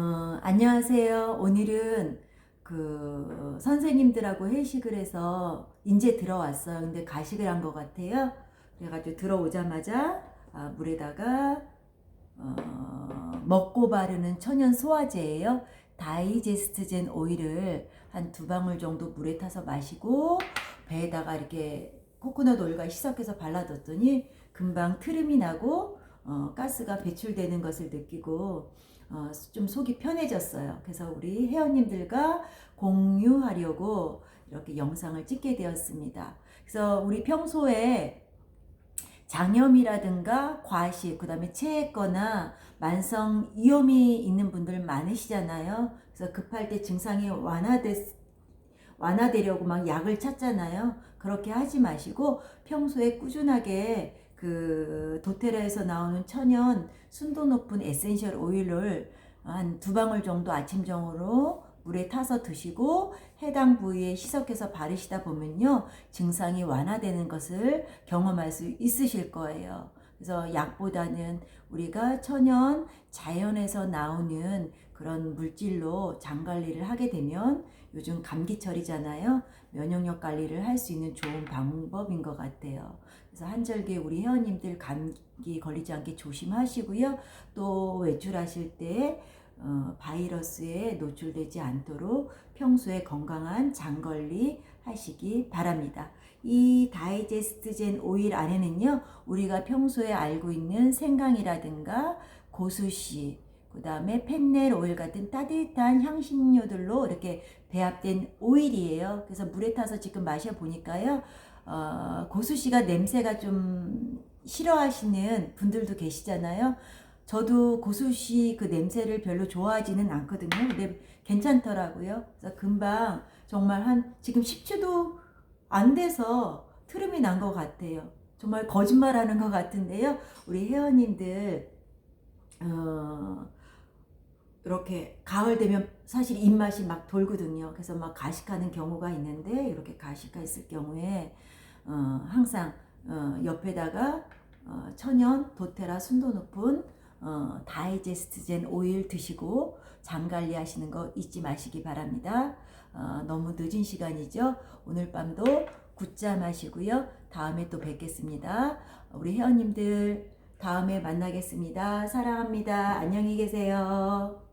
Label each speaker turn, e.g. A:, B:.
A: 어, 안녕하세요. 오늘은 그 선생님들하고 회식을 해서 이제 들어왔어요. 근데 가식을 한 것 같아요. 그래가지고 들어오자마자 아, 물에다가 어, 먹고 바르는 천연 소화제예요. 다이제스트젠 오일을 한 두 방울 정도 물에 타서 마시고 배에다가 이렇게 코코넛 오일과 희석해서 발라뒀더니 금방 트름이 나고 어, 가스가 배출되는 것을 느끼고 어, 좀 속이 편해졌어요. 그래서 우리 회원님들과 공유하려고 이렇게 영상을 찍게 되었습니다. 그래서 우리 평소에 장염이라든가 과식, 그 다음에 체했거나 만성 위염이 있는 분들 많으시잖아요. 그래서 급할 때 증상이 완화됐, 완화되려고 막 약을 찾잖아요. 그렇게 하지 마시고 평소에 꾸준하게 그 도테라에서 나오는 천연 순도 높은 에센셜 오일을 한 두 방울 정도 아침정으로 물에 타서 드시고 해당 부위에 희석해서 바르시다 보면요 증상이 완화되는 것을 경험할 수 있으실 거예요. 그래서 약보다는 우리가 천연 자연에서 나오는 그런 물질로 장 관리를 하게 되면 요즘 감기철이잖아요. 면역력 관리를 할 수 있는 좋은 방법인 것 같아요. 그래서 한절기에 우리 회원님들 감기 걸리지 않게 조심하시고요. 또 외출하실 때 어, 바이러스에 노출되지 않도록 평소에 건강한 장 관리 하시기 바랍니다. 이 다이제스트 젠 오일 안에는요, 우리가 평소에 알고 있는 생강이라든가 고수씨, 그 다음에 펜넬 오일 같은 따뜻한 향신료들로 이렇게 배합된 오일이에요. 그래서 물에 타서 지금 마셔보니까요, 어, 고수씨가 냄새가 좀 싫어하시는 분들도 계시잖아요. 저도 고수씨 그 냄새를 별로 좋아하지는 않거든요. 근데 괜찮더라고요. 그래서 금방 정말 한 지금 10초도 안 돼서 트름이 난 것 같아요. 정말 거짓말 하는 것 같은데요. 우리 회원님들, 어, 이렇게 가을 되면 사실 입맛이 막 돌거든요. 그래서 막 가식하는 경우가 있는데, 이렇게 가식했을 경우에, 어, 항상, 어, 옆에다가, 어, 천연 도테라 순도 높은 어, 다이제스트젠 오일 드시고 장 관리하시는 거 잊지 마시기 바랍니다. 어, 너무 늦은 시간이죠. 오늘 밤도 굳잠 하시고요. 다음에 또 뵙겠습니다. 우리 회원님들 다음에 만나겠습니다. 사랑합니다. 안녕히 계세요.